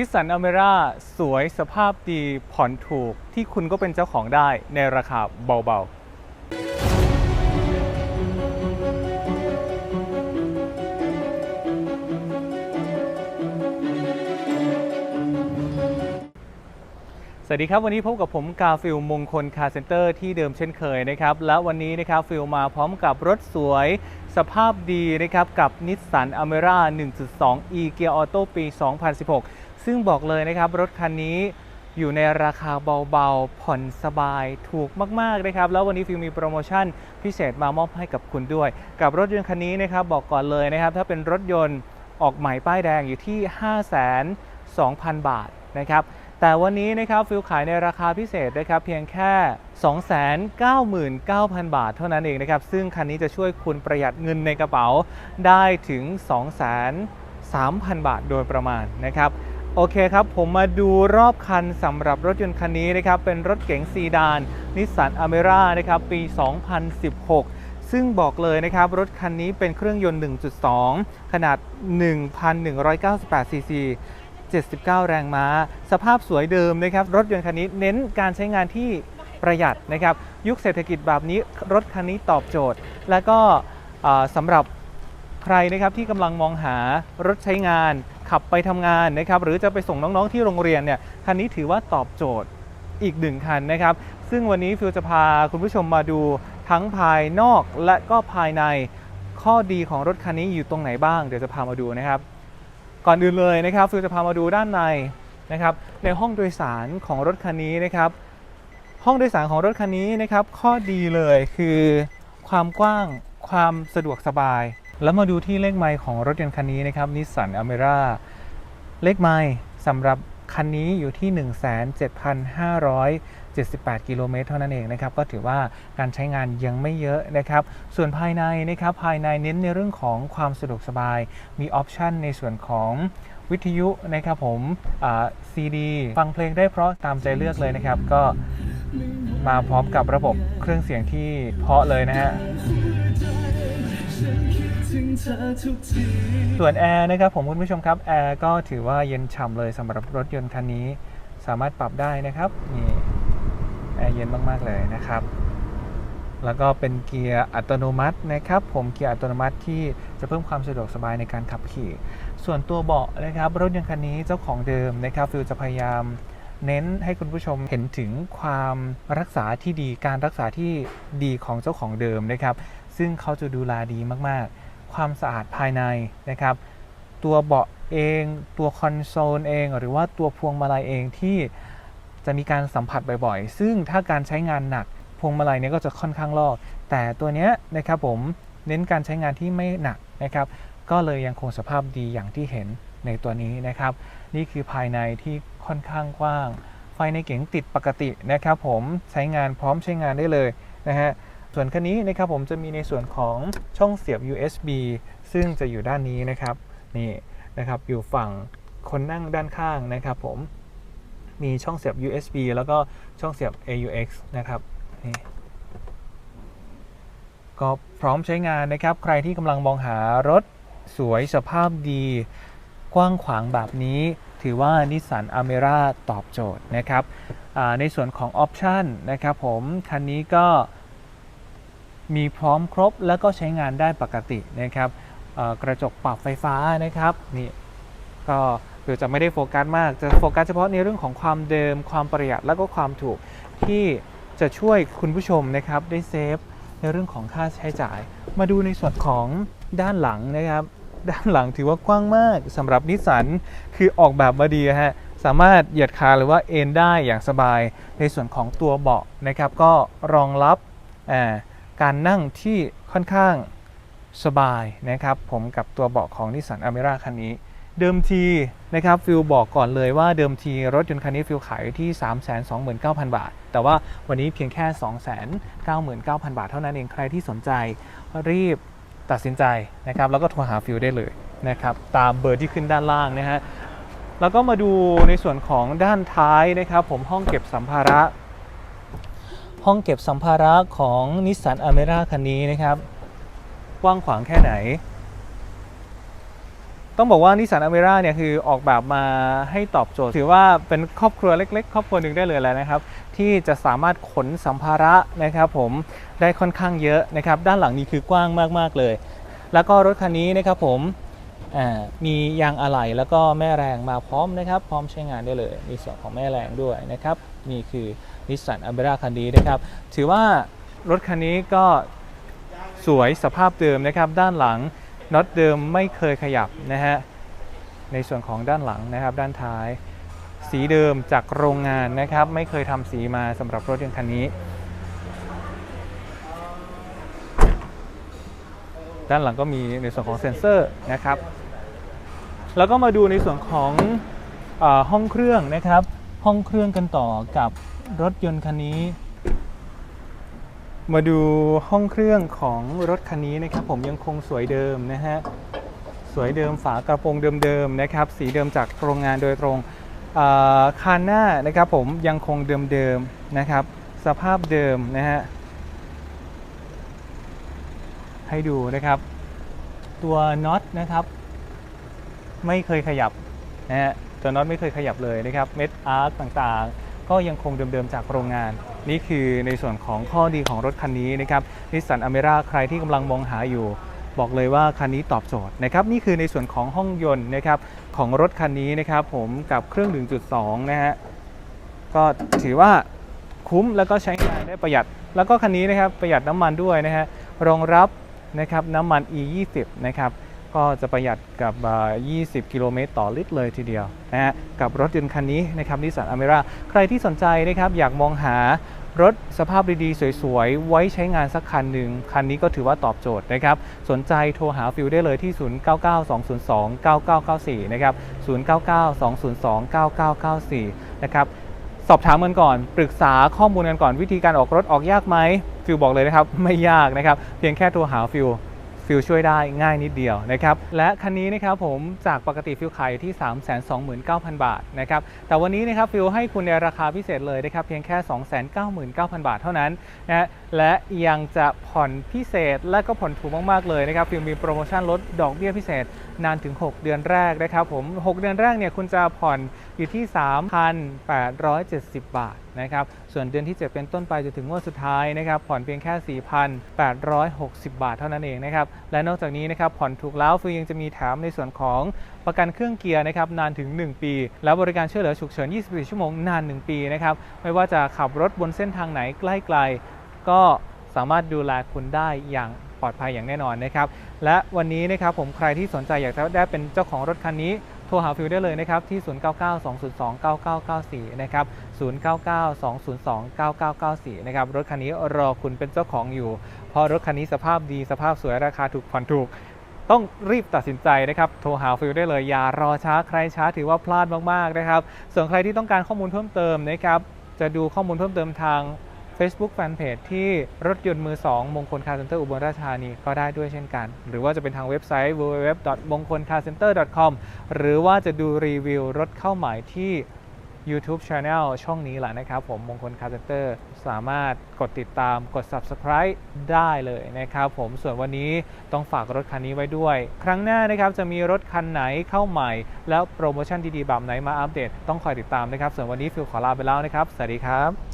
นิสสันอเมร่าสวยสภาพดีผ่อนถูกที่คุณก็เป็นเจ้าของได้ในราคาเบาๆสวัสดีครับ วันนี้พบกับผมกาฟิลมงคลคาร์เซ็นเตอร์ที่เดิมเช่นเคยนะครับ และวันนี้นะครับฟิลมาพร้อมกับรถสวย สภาพดีนะครับ กับนิสสันอเมร่า1.2 e เกียร์ออโต้ปี 2016 ซึ่งบอกเลยนะครับรถคันนี้อยู่ในราคาเบาๆ ผ่อนสบายถูกมากๆนะครับ แล้ววันนี้ฟิลมีโปรโมชั่นพิเศษมามอบให้กับคุณด้วย กับรถยนต์คันนี้นะครับบอกก่อนเลยนะครับ ถ้าเป็นรถยนต์ออกใหม่ป้ายแดงอยู่ที่ 5 2 0 0 0 บาทนะครับแต่วันนี้นะครับฟิลขายในราคาพิเศษนะครับเพียงแค่ 299,000 บาทเท่านั้นเองนะครับ ซึ่งคันนี้จะช่วยคุณประหยัดเงินในกระเป๋าได้ถึง 2 3 0 0 0 0 บาทโดยประมาณนะครับ โอเคครับ ผมมาดูรอบคันสำหรับรถยนต์คันนี้นะครับ เป็นรถเก๋งซีดานนิสสันอเมร่านะครับปี 2016 ซึ่งบอกเลยนะครับ รถคันนี้เป็นเครื่องยนต์ 1.2 ขนาด 1,198ซีซี 79 แรงม้า สภาพสวยเดิมนะครับ รถยนต์คันนี้เน้นการใช้งานที่ประหยัดนะครับ ยุคเศรษฐกิจแบบนี้รถคันนี้ตอบโจทย์ และก็สำหรับใครนะครับที่กำลังมองหารถใช้งาน ขับไปทำงานนะครับหรือจะไปส่งน้องๆที่โรงเรียนเนี่ยคันนี้ถือว่าตอบโจทย์อีกหนึ่งคันนะครับ ซึ่งวันนี้ฟิวจะพาคุณผู้ชมมาดูทั้งภายนอกและก็ภายในข้อดีของรถคันนี้อยู่ตรงไหนบ้างเดี๋ยวจะพามาดูนะครับ ก่อนอื่นเลยนะครับฟิวจะพามาดูด้านในนะครับในห้องโดยสารของรถคันนี้นะครับ ห้องโดยสารของรถคันนี้นะครับ ข้อดีเลยคือความกว้างความสะดวกสบาย แล้วมาดูที่เลขไมล์ของรถยนต์คันนี้นะครับนิสสันอเมร่าเลขไมล์สำหรับคันนี้อยู่ที่ 17,578 กิโลเมตรเท่านั้นเองนะครับ ก็ถือว่าการใช้งานยังไม่เยอะนะครับ ส่วนภายในนะครับ ภายในเน้นในเรื่องของความสะดวกสบาย มีออปชันในส่วนของวิทยุนะครับผมซีดี ฟังเพลงได้เพราะตามใจเลือกเลยนะครับ ก็มาพร้อมกับระบบเครื่องเสียงที่เพาะเลยนะฮะ ส่วนแอร์นะครับผมคุณผู้ชมครับแอร์ก็ถือว่าเย็นฉ่ำเลยสำหรับรถยนต์คันนี้สามารถปรับได้นะครับนี่แอร์เย็นมาก ๆ เลยนะครับ แล้วก็เป็นเกียร์อัตโนมัตินะครับ ผมเกียร์อัตโนมัติที่จะเพิ่มความสะดวกสบายในการขับขี่ ส่วนตัวเบาะนะครับรถยนต์คันนี้เจ้าของเดิมนะครับฟิลจะพยายามเน้นให้คุณผู้ชมเห็นถึงความรักษาที่ดีการรักษาที่ดีของเจ้าของเดิมนะครับ ซึ่งเขาจะดูแลดีมากๆ ความสะอาดภายในนะครับ ตัวเบาะเอง ตัวคอนโซลเอง หรือว่าตัวพวงมาลัยเองที่จะมีการสัมผัสบ่อยๆ ซึ่งถ้าการใช้งานหนัก พวงมาลัยเนี้ก็จะค่อนข้างลอก แต่ตัวเนี้ยนะครับผมเน้นการใช้งานที่ไม่หนักนะครับ ก็เลยยังคงสภาพดีอย่างที่เห็นในตัวนี้นะครับ นี่คือภายในที่ค่อนข้างกว้าง ไฟในเก๋งติดปกตินะครับ ผมใช้งานพร้อมใช้งานได้เลยนะฮะ ส่วนคันนี้นะครับผมจะมีในส่วนของช่องเสียบ USB ซึ่งจะอยู่ด้านนี้นะครับนี่นะครับอยู่ฝั่งคนนั่งด้านข้างนะครับผมมีช่องเสียบ USB แล้วก็ช่องเสียบ AUX นะครับนี่ก็พร้อมใช้งานนะครับ ใครที่กำลังมองหารถสวยสภาพดี กว้างขวางแบบนี้ ถือว่านิสสันอเมร่าตอบโจทย์นะครับในส่วนของออปชันนะครับผม คันนี้ก็ มีพร้อมครบแล้วก็ใช้งานได้ปกตินะครับกระจกปรับไฟฟ้านะครับนี่ก็เดี๋ยวจะไม่ได้โฟกัสมาก จะโฟกัสเฉพาะในเรื่องของความเดิม ความประหยัดแล้วก็ความถูกที่จะช่วยคุณผู้ชมนะครับได้เซฟในเรื่องของค่าใช้จ่าย มาดูในส่วนของด้านหลังนะครับ ด้านหลังถือว่ากว้างมากสำหรับนิสสันคือออกแบบมาดีฮะสามารถเหยียดขาหรือว่าเอนได้อย่างสบายในส่วนของตัวเบาะนะครับ ก็รองรับอ่า การนั่งที่ค่อนข้างสบายนะครับ ผมกับตัวเบาะของนิสสันอเมร่าคันนี้ เดิมทีนะครับฟิลบอกก่อนเลยว่าเดิมทีรถยนต์คันนี้ฟิลขายอยู่ที่ 329,000 บาท แต่ว่าวันนี้เพียงแค่ 299,000 บาทเท่านั้นเองใครที่สนใจรีบตัดสินใจนะครับแล้วก็โทรหาฟิลได้เลยนะครับตามเบอร์ที่ขึ้นด้านล่างนะฮะแล้วก็มาดูในส่วนของด้านท้ายนะครับ ผมห้องเก็บสัมภาระ ห้องเก็บสัมภาระของนิสสันอเมร่าคันนี้นะครับกว้างขวางแค่ไหน ต้องบอกว่านิสสันอเมร่าเนี่ยคือออกแบบมาให้ตอบโจทย์ ถือว่าเป็นครอบครัวเล็ก ๆ ครอบครัวหนึ่งได้เลยแหละนะครับ ที่จะสามารถขนสัมภาระนะครับผมได้ค่อนข้างเยอะนะครับ ด้านหลังนี้คือกว้างมากๆเลย แล้วก็รถคันนี้นะครับผมมียางอะไหล่แล้วก็แม่แรงมาพร้อมนะครับ พร้อมใช้งานได้เลย มีส่วนของแม่แรงด้วยนะครับ นี่คือนิสสันอเมร่าคันนี้นะครับ ถือว่ารถคันนี้ก็สวยสภาพเดิมนะครับ ด้านหลังน็อตเดิมไม่เคยขยับนะฮะในส่วนของด้านหลังนะครับ ด้านท้าย สีเดิมจากโรงงานนะครับ ไม่เคยทำสีมาสำหรับรถยนต์คันนี้ ด้านหลังก็มีในส่วนของเซ็นเซอร์นะครับ แล้วก็มาดูในส่วนของอห้องเครื่องนะครับ ห้องเครื่องกันต่อกับรถยนต์คันนี้ มาดูห้องเครื่องของรถคันนี้นะครับ ผมยังคงสวยเดิมนะฮะสวยเดิมฝากระโปรงเดิมๆนะครับ สีเดิมจากโรงงานโดยตรงคานหน้านะครับผมยังคงเดิมๆนะครับ สภาพเดิมนะฮะให้ดูนะครับ ตัวน็อตนะครับ ไม่เคยขยับนะฮะ ตัวน็อตไม่เคยขยับเลยนะครับเม็ดอาร์คต่างๆ ก็ยังคงเดิมๆจากโรงงาน นี่คือในส่วนของข้อดีของรถคันนี้นะครับนิสสันอเมร่าใครที่กำลังมองหาอยู่ บอกเลยว่าคันนี้ตอบโจทย์นะครับนี่คือในส่วนของห้องยนต์นะครับของรถคันนี้นะครับผมกับเครื่อง 1.2 นะฮะก็ถือว่าคุ้มแล้วก็ใช้งานได้ประหยัด แล้วก็คันนี้นะครับประหยัดน้ำมันด้วยนะฮะรองรับนะครับน้ำมัน E20 นะครับ ก็จะประหยัดกับ 20 กิโลเมตรต่อลิตรเลยทีเดียวนะฮะกับรถยนต์คันนี้นะครับนิสสันอเมร่าใครที่สนใจนะครับอยากมองหารถสภาพดีๆ สวยๆ ไว้ใช้งานสักคันหนึ่ง คันนี้ก็ถือว่าตอบโจทย์นะครับ สนใจโทรหาฟิลได้เลยที่ 0992029994 นะครับ 0992029994 นะครับ สอบถามกันก่อน ปรึกษาข้อมูลกันก่อนวิธีการออกรถออกยากไหม ฟิลบอกเลยนะครับ ไม่ยากนะครับ เพียงแค่โทรหาฟิล ฟิลช่วยได้ง่ายนิดเดียวนะครับและคันนี้นะครับผมจากปกติฟิลขายอยู่ที่ 329,000 บาทนะครับแต่วันนี้นะครับฟิลให้คุณในราคาพิเศษเลยนะครับเพียงแค่ 299,000 บาทเท่านั้นนะฮะและยังจะผ่อนพิเศษและก็ผ่อนถูกมากๆเลยนะครับฟิลมีโปรโมชั่นลดดอกเบี้ยพิเศษนานถึง 6 เดือนแรกนะครับผม 6 เดือนแรกเนี่ยคุณจะผ่อนอยู่ที่ 3,870 บาทนะครับส่วนเดือนที่ 7 เป็นต้นไปจนถึงงวดสุดท้ายนะครับผ่อนเพียงแค่ 4,860 บาทเท่านั้นเองนะครับและนอกจากนี้นะครับผ่อนถูกแล้วฟิลยังจะมีแถมในส่วนของประกันเครื่องเกียร์นะครับนานถึง 1 ปี แล้วบริการช่วยเหลือฉุกเฉิน 24 ชั่วโมงนาน 1 ปีนะครับไม่ว่าจะขับรถบนเส้นทางไหนใกล้ไก็สามารถดูแลคุณได้อย่างปลอดภัยอย่างแน่นอนนะครับ และวันนี้นะครับผมใครที่สนใจอยากจะได้เป็นเจ้าของรถคันนี้โทรหาฟิลได้เลยนะครับ ที่ 0992029994 นะครับ 0992029994 นะครับ รถคันนี้รอคุณเป็นเจ้าของอยู่ เพราะรถคันนี้สภาพดีสภาพสวยราคาถูกผ่อนถูก ต้องรีบตัดสินใจนะครับ โทรหาฟิลได้เลย อย่ารอช้าใครช้าถือว่าพลาดมาก ๆ นะครับ ส่วนใครที่ต้องการข้อมูลเพิ่มเติมนะครับ จะดูข้อมูลเพิ่มเติมทาง Facebook Fanpage ที่รถยนต์มือ 2 มงคลคาร์เซ็นเตอร์อุบลราชธานีก็ได้ด้วยเช่นกัน หรือว่าจะเป็นทางเว็บไซต์ www. มงคล car center com หรือว่าจะดูรีวิวรถเข้าหมายที่ YouTube Channel ช่องนี้แหละนะครับผมมงคลคาร์เซ็นเตอร์สามารถกดติดตามกด Subscribe ได้เลยนะครับผมส่วนวันนี้ต้องฝากรถคันนี้ไว้ด้วย ครั้งหน้านะครับจะมีรถคันไหนเข้าใหม่ แล้วโปรโมชั่นดีๆแบบไหนมาอัปเดต ต้องคอยติดตามนะครับ ส่วนวันนี้ฟิลขอลาไปแล้วนะครับ สวัสดีครับ